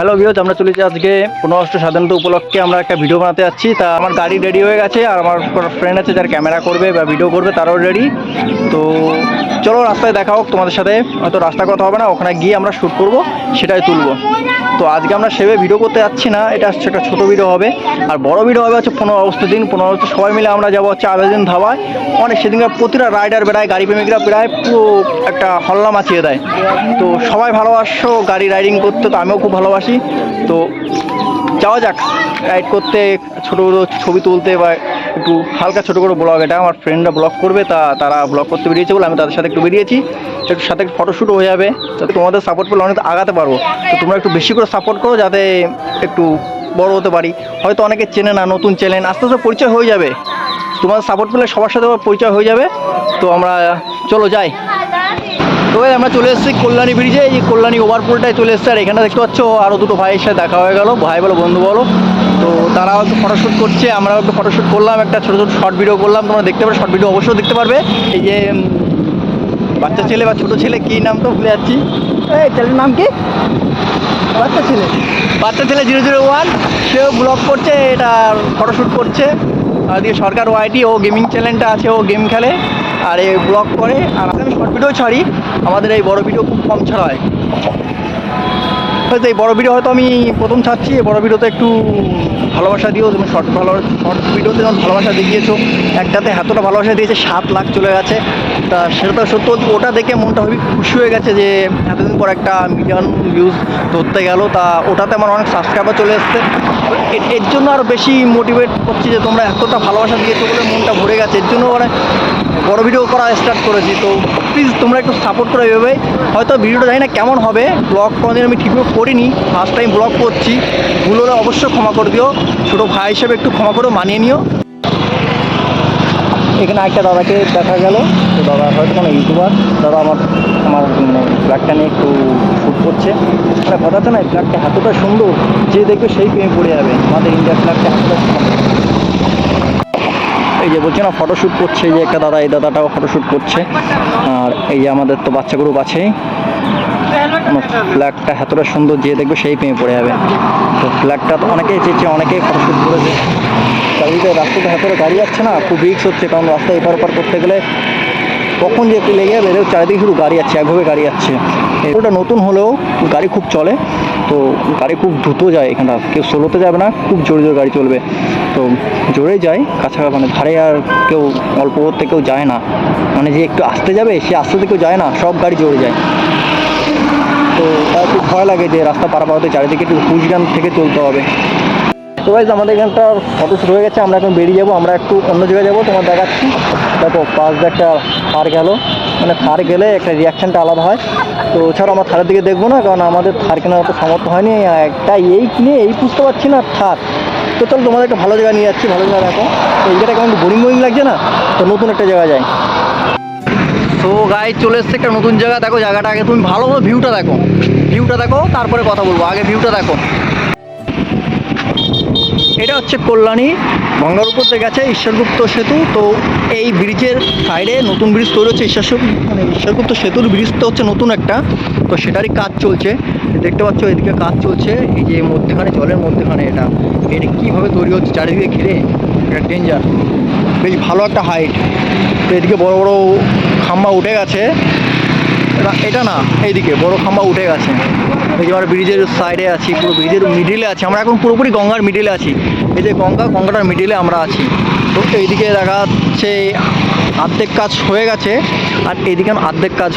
Hello বিহজ আমরা চলেছি আজকে পনেরো অষ্ট স্বাধীনতা উপলক্ষে আমরা একটা ভিডিও বানাতে যাচ্ছি। তা আমার গাড়ি রেডি হয়ে গেছে আর আমার ফ্রেন্ড আছে যার ক্যামেরা করবে বা ভিডিও করবে, তারাও রেডি তো চলো রাস্তায় দেখা হোক তোমাদের সাথে। হয়তো রাস্তা কথা হবে না, ওখানে গিয়ে আমরা শ্যুট করব, সেটাই তুলবো। তো আজকে আমরা সেভাবে ভিডিও করতে যাচ্ছি না, এটা হচ্ছে একটা ছোটো ভিডিও হবে। আর বড় ভিডিও হবে হচ্ছে পনেরো আগস্টের দিন। পনেরো আগস্ট সবাই মিলে আমরা যাব হচ্ছে আবেদন ধাবায়। অনেক সেদিনকার প্রতিটা রাইডার বেড়ায়, গাড়ি প্রেমিকরা প্রায় পুরো একটা হল্লা মাচিয়ে দেয়। তো সবাই ভালোবাসো, গাড়ি রাইডিং করতে, তো আমিও খুব ভালোবাসি। তো যাওয়া যাক রাইড করতে, ছোটো বড়ো ছবি তুলতে বা একটু হালকা ছোটো করে ব্লগ এটা আমার ফ্রেন্ডরা ব্লগ করবে, তা তারা ব্লগ করতে বেরিয়েছে বলে আমি তাদের সাথে একটু বেরিয়েছি। একটু সাথে ফটোশ্যুটও হয়ে যাবে। যাতে তোমাদের সাপোর্ট পেলে অনেক আগাতে পারব। তো তোমরা একটু বেশি করে সাপোর্ট করো যাতে একটু বড় হতে পারি। হয়তো অনেকে চেনে না, নতুন চ্যানেল আস্তে আস্তে পরিচয় হয়ে যাবে। তোমাদের সাপোর্ট পেলে সবার সাথে পরিচয় হয়ে যাবে। তো আমরা, চলো যাই। তো আমরা চলে এসেছি কল্যাণী ব্রিজে। এই কল্যাণী ওভারপুলটায় চলে এসেছে, আর এখানে দেখতে পাচ্ছ আরও দুটো ভাইয়ের সাথে দেখা হয়ে গেল। ভাই বলো, বন্ধু বলো। তো তারাও একটু ফটোশ্যুট করছে, আমরাও একটু ফটোশ্যুট করলাম, একটা ছোটো ছোটো শর্ট ভিডিও করলাম। তোমরা দেখতে পারো শর্ট ভিডিও অবশ্যই দেখতে পারবে। এই যে বাচ্চা ছেলে বা ছোটো ছেলে, কী নাম তো ভুলে যাচ্ছি। ছেলের নাম কি? বাচ্চা ছেলে। বাচ্চা ছেলে জিরো জিরো ওয়ান সেও ব্লগ করছে, এটা ফটোশ্যুট করছে। দিয়ে সরকার ওয়াইটি ও গেমিং চ্যানেলটা আছে, ও গেম খেলে, আর এই ব্লগ করে, আর আমি শর্ট ভিডিও ছাড়ি, আমাদের এই বড় ভিডিও খুব কম ছাড়া হয়। হয়তো এই বড় ভিডিও হয়তো আমি প্রথম ছাড়ছি বড় ভিডিওতে একটু ভালোবাসা দিও তুমি শর্ট ভালো শর্ট ভিডিওতে যেমন ভালোবাসা দেখিয়েছো, একটাতে এতটা ভালোবাসা দিয়েছে, সাত লাখ চলে গেছে। তা সেটা তো সত্য, ওটা দেখে মনটা খুবই খুশি হয়ে গেছে যে এতদিন পর একটা মিলিয়ন ভিউজ ধরতে গেল। তা ওটাতে আমার অনেক সাবস্ক্রাইবার চলে এসছে। এর জন্য আরও বেশি মোটিভেট করছি যে তোমরা এতটা ভালোবাসা দিয়েছ বলে মনটা ভরে গেছে। এর জন্য মানে বড় ভিডিও করা স্টার্ট করেছি। তো প্লিজ তোমরা একটু সাপোর্ট করে এভাবে। হয়তো ভিডিওটা জানি না কেমন হবে। ব্লগ কোনোদিন আমি ঠিকমতো করিনি। ফার্স্ট টাইম ব্লগ করছি। ভুল অবশ্যই ক্ষমা করে দিও। ছোটো ভাই হিসেবে একটু ক্ষমা করে, মানিয়ে নিও। এখানে একটা দাদাকে দেখা গেল। তো দাদা হয়তো কোনো ইউটিউবার দাদা আমার আমার ফ্ল্যাগটা নিয়ে একটু শ্যুট করছে। মানে কথা আছে না ফ্ল্যাগটা এতটা সুন্দর যে দেখবে সেই প্রেমে পড়ে যাবে। আমাদের ইন্ডিয়ার ফ্ল্যাগটা এতটা সুন্দর। এই যে বলছে না ফটোশ্যুট করছে যে একটা দাদা, এই দাদাটাও ফটোশ্যুট করছে। আর এই যে আমাদের তো বাচ্চা গ্রুপ আছেই। ফ্ল্যাগটা এতটা সুন্দর যে দেখবে সেই পেয়ে পড়ে যাবে। তো ফ্ল্যাগটা তো অনেকেই চেয়েছে, অনেকেই ফটোশ্যুট করেছে। চারিদিকে রাস্তাতে এতটা গাড়ি যাচ্ছে না, খুব রিক্স হচ্ছে, কারণ রাস্তা এপার ওপার করতে গেলে কখন যে একটু লেগে যাবে চারিদিকে শুধু গাড়ি যাচ্ছে একভাবে গাড়ি যাচ্ছে ওটা নতুন হলেও গাড়ি খুব চলে, তো গাড়ি খুব দ্রুত যায় এখানটা। কেউ স্লোতে যাবে না, খুব জোরে জোরে গাড়ি চলবে। তো জোরে যায়, কাছাকাছি মানে ধারে আর কেউ অল্প করতে কেউ যায় না। মানে যে একটু আসতে যাবে, সে আসতে কেউ যায় না, সব গাড়ি জোরে যায়। তো তার একটু ভয় লাগে যে রাস্তা পারাপার হতে চারিদিকে একটু হুশগান থেকে চলতে হবে। তো ভাই আমাদের এখানটা ফটো শুরু হয়ে গেছে, আমরা এখন বেরিয়ে যাব, আমরা একটু অন্য জায়গায় যাব, তোমার দেখাচ্ছি। দেখো, পাশ দিয়ে একটা থার গেল। মানে থার গেলে একটা রিয়াকশানটা আলাদা হয়। তো ছাড়া, আমরা থারের দিকে দেখব না, কারণ আমাদের থার কেনার অত সামর্থ্য হয়নি। একটা এই কিনে এই বুঝতে পারছি না থার তো চল, তোমাদের একটা ভালো জায়গা নিয়ে যাচ্ছি, ভালো জায়গা দেখো। তো এই জায়গাটা কেমন বোরিং বোরিং লাগছে না? তো নতুন একটা জায়গা যায় তো গায়ে চলে এসছে একটা নতুন জায়গা। দেখো, জায়গাটা আগে তুমি ভালোভাবে ভিউটা দেখো। ভিউটা দেখো, তারপরে কথা বলব। আগে ভিউটা দেখো। এটা হচ্ছে কল্যাণী। গঙ্গার উপর থেকে গেছে ঈশ্বরগুপ্ত সেতু। তো এই ব্রিজের সাইডে নতুন ব্রিজ তৈরি হচ্ছে ঈশ্বর মানে ঈশ্বরগুপ্ত সেতুর ব্রিজটা হচ্ছে নতুন একটা। তো সেটারই কাজ চলছে। দেখতে পাচ্ছ, এদিকে কাজ চলছে। এই যে মধ্যেখানে, জলের মধ্যেখানে এটা। এটা কীভাবে তৈরি হচ্ছে চারিদিকে ঘিরে? একটা ডেঞ্জার বেশ ভালো একটা হাইট তো এদিকে বড় বড় খাম্বা উঠে গেছে। এটা না, এইদিকে, বড় খাম্বা উঠে গেছে। যে আমরা ব্রিজের সাইডে আছি, পুরো ব্রিজের মিডিলে আছি। আমরা এখন পুরোপুরি গঙ্গার মিডিলে আছি। এই যে গঙ্গা, গঙ্গাটার মিডিলে আমরা আছি। তো এইদিকে দেখা যাচ্ছে, অর্ধেক কাজ হয়ে গেছে, আর এইদিকে অর্ধেক কাজ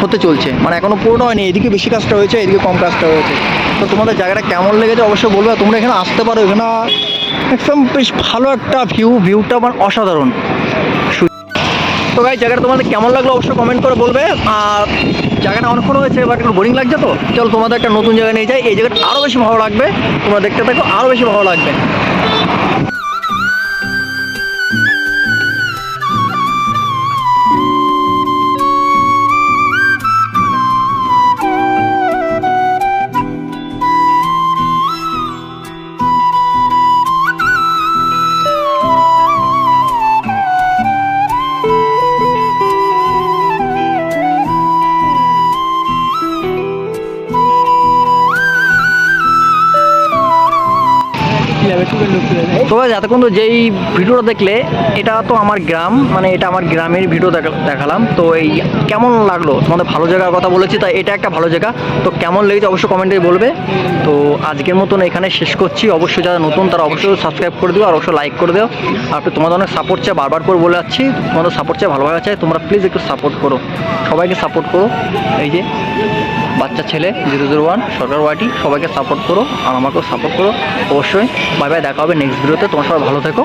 হতে চলছে। মানে এখনও পুরোটা হয়নি এদিকে বেশি কাজটা হয়েছে এদিকে কম কাজটা হয়েছে। তো তোমাদের জায়গাটা কেমন লেগেছে অবশ্যই বলবে তোমরা এখানে আসতে পারো, এখানে একদম বেশ ভালো একটা ভিউ ভিউটা মানে অসাধারণ। তো ভাই জায়গাটা তোমাদের কেমন লাগল অবশ্যই কমেন্ট করে বলবে। আর জায়গাটা অনেকক্ষণ হয়েছে বাট একটু বোরিং লাগছে তো। চলো তোমাদের একটা নতুন জায়গা নিয়ে যাই। এই জায়গাটা আরও বেশি ভালো লাগবে। তোমরা দেখতে থাকো আরও বেশি ভালো লাগবে। তো guys, এতক্ষণ তো যেই ভিডিওটা দেখলে এটা তো আমার গ্রাম মানে এটা আমার গ্রামের ভিডিও দেখা- দেখালাম। তো এই কেমন লাগল? তোমাদের ভালো জায়গার কথা বলেছি তাই এটা একটা ভালো জায়গা। তো কেমন লেগেছে অবশ্যই কমেন্টে বলবে। তো আজকের মতন এখানে শেষ করছি। অবশ্যই যারা নতুন তারা অবশ্যই সাবস্ক্রাইব করে দিও আর অবশ্যই লাইক করে দিও। আর তোমাদের অনেক সাপোর্ট চাই বারবার করে বলে যাচ্ছি তোমাদের সাপোর্ট চাই ভালোভাবে চাই তোমরা প্লিজ একটু সাপোর্ট করো। সবাইকে সাপোর্ট করো। এই যে বাচ্চা ছেলে, জিরো জিরো ওয়ান, সরকার ওয়াটি সবাইকে সাপোর্ট করো আর আমাকেও সাপোর্ট করো। অবশ্যই বাই বাই দেখা হবে নেক্সট ভিডিওতে তোমার সবাই ভালো থেকো।